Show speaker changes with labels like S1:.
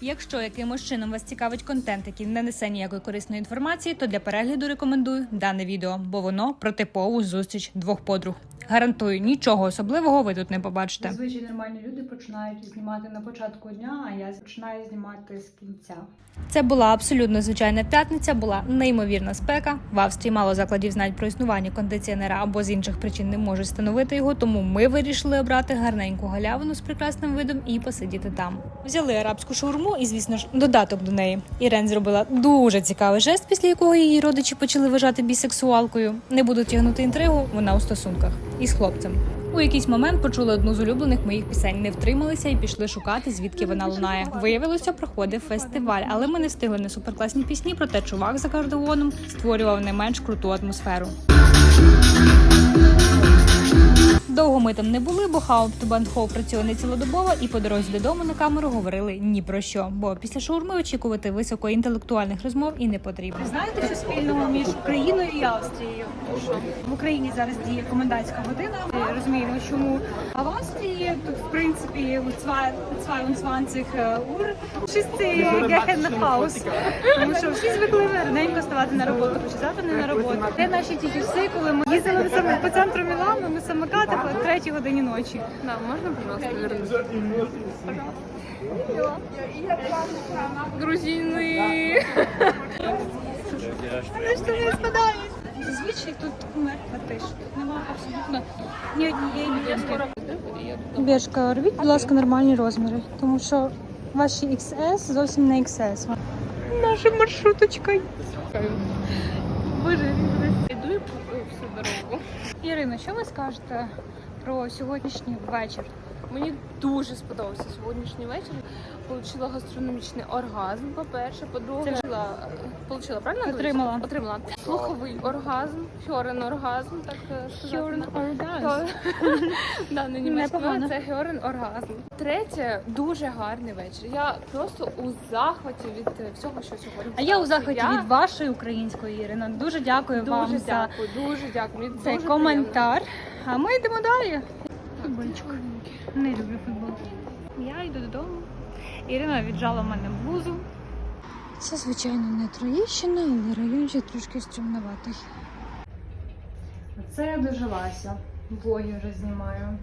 S1: Якщо якимось чином вас цікавить контент, який не несе ніякої корисної інформації, то для перегляду рекомендую дане відео, бо воно про типову зустріч двох подруг. Гарантую, нічого особливого ви тут не побачите.
S2: Зазвичай нормальні люди починають знімати на початку дня, а я починаю знімати з кінця.
S1: Це була абсолютно звичайна п'ятниця, була неймовірна спека. В Австрії мало закладів знають про існування кондиціонера або з інших причин не можуть встановити його. Тому ми вирішили обрати гарненьку галявину з прекрасним видом і посидіти там. Взяли арабську шаурму і, звісно ж, додаток до неї. Ірен зробила дуже цікавий жест, після якого її родичі почали вважати бісексуалкою. Не буду тягнути інтригу, вона у стосунках із хлопцем. У якийсь момент почули одну з улюблених моїх пісень, не втрималися і пішли шукати, звідки вона лунає. Виявилося, проходив фестиваль, але ми не встигли на суперкласні пісні. Проте чувак за кардеоном створював не менш круту атмосферу. Довго ми там не були, бо Хауптбандхоу працює не цілодобово, і по дорозі додому на камеру говорили ні про що. Бо після шаурми очікувати високоінтелектуальних розмов і не потрібно.
S2: Знаєте, що спільного між Україною і Австрією? В Україні зараз діє комендантська година. Ми Розуміємо, чому а в Австрії тут в принципі zwei- 22 ур шести Haus. Тому що всі звикли раненько ставати на роботу, почати не на роботу. Де наші ті коли ми їздили саме- по центру Мілану на самокатах о третій годині ночі.
S3: Да, можно, пожалуйста, вернуть? Грузины.
S2: Вони ж не спадають. Зазвичай тут мертва тиша. Тут немає абсолютно ні однієї людинки.
S1: Бєшка, робіть, будь ласка, нормальні розміри, тому що ваші XS зовсім не XS.
S3: Наша маршруточка. Боже,
S2: Ірина, що ви скажете про сьогоднішній вечір?
S3: Мені дуже сподобався сьогоднішній вечір. Получила гастрономічний оргазм, по-перше. По-друге, получила, получила правильно?
S2: Отримала.
S3: Отримала. Слуховий оргазм, хьорен оргазм, так е, сказати.
S2: Оргазм.
S3: Да, німецькому це хьорен оргазм. Третє, дуже гарний вечір. Я просто у захваті від е, всього, що сьогодні.
S2: А я у захваті від вашої української Ірина. Дуже дякую вам за
S3: дякую, дуже дякую.
S2: Цей коментар. А ми йдемо далі. Футбольчик. Не люблю футбол. Я йду додому. Ірина віджала в мене блузу.
S1: Це, звичайно, не Троєщина, але райончик трошки стрімноватий.
S2: Це я дожилася. Влоги вже знімаю.